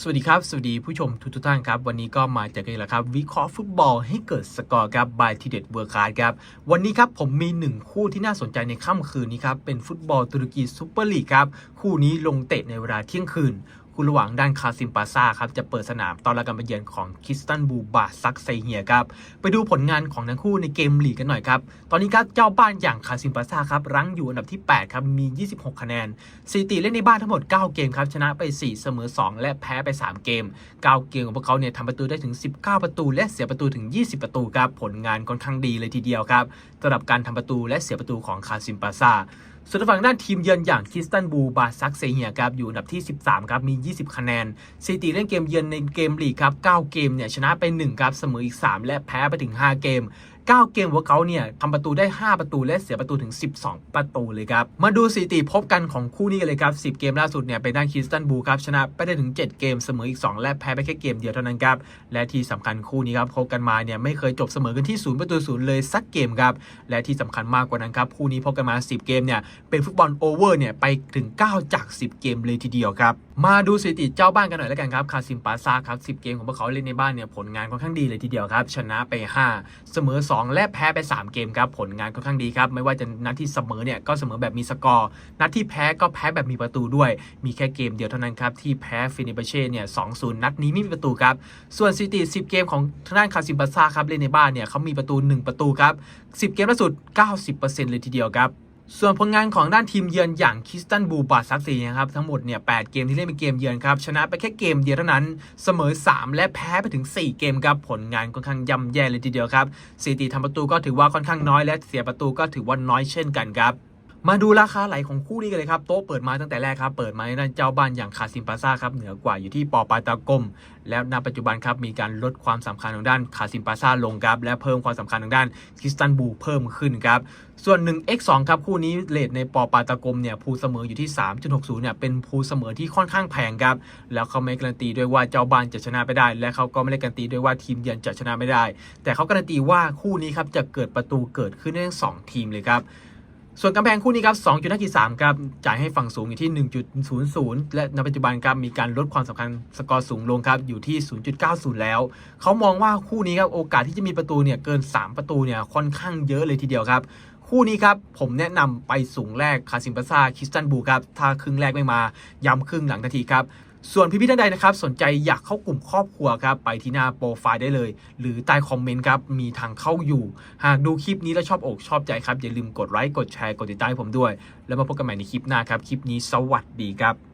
สวัสดีครับ สวัสดีผู้ชมทุกทท่านครับ วันนี้ก็มาเจอกันอีกแล้วครับ วิเคราะห์ฟุตบอลให้เกิดสกอร์ครับบายทีเด็ดเวอร์คาร์ดครับ วันนี้ครับผมมีหนึ่งคู่ที่น่าสนใจในค่ำคืนนี้ครับ เป็นฟุตบอลตุรกีซูเปอร์ลีกครับ คู่นี้ลงเตะในเวลาเที่ยงคืน คู่ระหว่างด้านคาซิมปาซาครับจะเปิดสนามตอนรับการไปเยือนของคิสตันบูบาซักไซเฮียครับไปดูผลงานของทั้งคู่ในเกมลีกกันหน่อยครับตอนนี้ครับเจ้าบ้านอย่างคาซิมปาซาครับรั้งอยู่อันดับที่ 8 ครับมี 26 คะแนนสถิติเล่นในบ้านทั้งหมด 9 เกมครับชนะไป 4 เสมอ 2 และแพ้ไป 3 เกม 9 เกมของพวกเขาเนี่ยทำประตูได้ถึง 19 ประตู และเสียประตูถึง 20 ประตูครับผลงานค่อนข้างดีเลยทีเดียวครับสำหรับการทำประตูและเสียประตูของคาซิมปาซา ส่วนฝั่งด้านทีมเยือนอย่างคิสตันบูบาซักเซเฮียครับอยู่อันดับที่ 13ครับมี 20 คะแนนสถิติเล่นเกมเยือนในเกมลีกครับ9เกมเนี่ยชนะไป1ครับเสมออีก 3 และแพ้ไปถึง 5 เกม 9 เกมของเขาเนี่ยทำประตูได้ 5 ประตูและเสียประตูถึง 12 ประตูเลยครับ มาดูสถิติพบกันของคู่นี้กันเลยครับ 10 เกมล่าสุดเนี่ยเป็นด้านคิสตันบูครับชนะไปได้ถึง 7 เกมเสมออีก 2 และแพ้ไปแค่เกมเดียวเท่านั้นครับ และที่สำคัญคู่นี้ครับพบกันมาเนี่ยไม่เคยจบเสมอกันที่0ประตูศูนย์เลยสักเกมครับและที่สำคัญมากกว่านั้นครับคู่นี้พบกันมา 10 เกมเนี่ยเป็นฟุตบอลโอเวอร์เนี่ยไปถึง 9 จาก 10 เกมเลยทีเดียวครับมาดูสถิติเจ้าบ้านกันหน่อยแล้วกันครับคาซิมปาซาครับ 10 เกมของพวกเขาเล่นในบ้านเนี่ยผลงานค่อนข้างดีเลยทีเดียวครับ ชนะไป 5 เสมอ 2 และแพ้ไป 3 เกมครับ ผลงานค่อนข้างดีครับ ไม่ว่าจะนัดที่เสมอเนี่ยก็เสมอแบบมีสกอร์ นัดที่แพ้ก็แพ้แบบมีประตูด้วย มีแค่เกมเดียวเท่านั้นครับ ที่แพ้ฟินิเบเช่เนี่ย2-0นัดนี้ไม่มีประตูครับ ส่วนสถิติ 10 เกมของทางด้านคาซิมปาซาครับเล่นในบ้านเนี่ยเขามีประตู 1 ประตูครับ 10 เกมล่าสุด 90%เลยทีเดียวครับ ส่วนผลงานของด้านทีมเยือนอย่างคิสตันบูบาซักซีนะครับทั้งหมดเนี่ยแเกมที่เล่นเป็นเกมเยือนครับชนะไปแค่เกมเดียวเท่านั้น เสมอ 3 และแพ้ไปถึง 4 เกมครับผลงานค่อนข้างย่ำแย่เลยทีเดียวครับสถิติทำประตูก็ถือว่าค่อนข้างน้อยและเสียประตูก็ถือว่าน้อยเช่นกันครับ มาดูราคาไหลของคู่นี้กันเลยครับ โต๊ะเปิดมาตั้งแต่แรกครับ เปิดมาในด้านเจ้าบ้านอย่างคาซิมปาซาครับ เหนือกว่าอยู่ที่ปอปาตากมแล้วณปัจจุบันครับ มีการลดความสำคัญทางด้านคาซิมปาซาลงครับ และเพิ่มความสำคัญทางด้านคิสตันบูเพิ่มขึ้นครับ ส่วน 1x2 ครับ คู่นี้เลทในปอปาตากมเนี่ยภูเสมออยู่ที่ 3.60เนี่ยเป็นภูเสมอที่ค่อนข้างแพงครับ แล้วเขาไม่การันตีด้วยว่าเจ้าบ้านจะชนะไปได้ และเขาก็ไม่ได้การันตีด้วยว่าทีมเยือนจะชนะไม่ได้ แต่เขาการันตีว่าคู่นี้ครับจะเกิดประตูเกิดขึ้นได้ทั้งสองทีมเลยครับ ส่วนกำแพงคู่นี้ครับ2.53ครับจ่ายให้ฝั่งสูงอยู่ที่ 1.00 และในปัจจุบันครับมีการลดความสำคัญสกอร์สูงลงครับอยู่ที่ 0.90 แล้ว เขามองว่าคู่นี้ครับโอกาสที่จะมีประตูเนี่ยเกิน 3 ประตูเนี่ยค่อนข้างเยอะเลยทีเดียวครับ คู่นี้ครับผมแนะนำไปสูงแรกคาซิมปาซาคิสตันบูครับถ้าครึ่งแรกไม่มาย้ำครึ่งหลังทันทีครับ ส่วนพี่ๆท่านใดนะครับสนใจอยากเข้ากลุ่มครอบครัวครับไปที่หน้าโปรไฟล์ได้เลย หรือใต้คอมเมนต์ครับมีทางเข้าอยู่ หากดูคลิปนี้แล้วชอบอกชอบใจครับอย่าลืมกดไลค์กดแชร์กดติดตามผมด้วย แล้วมาพบกันใหม่ในคลิปหน้าครับคลิปนี้สวัสดีครับ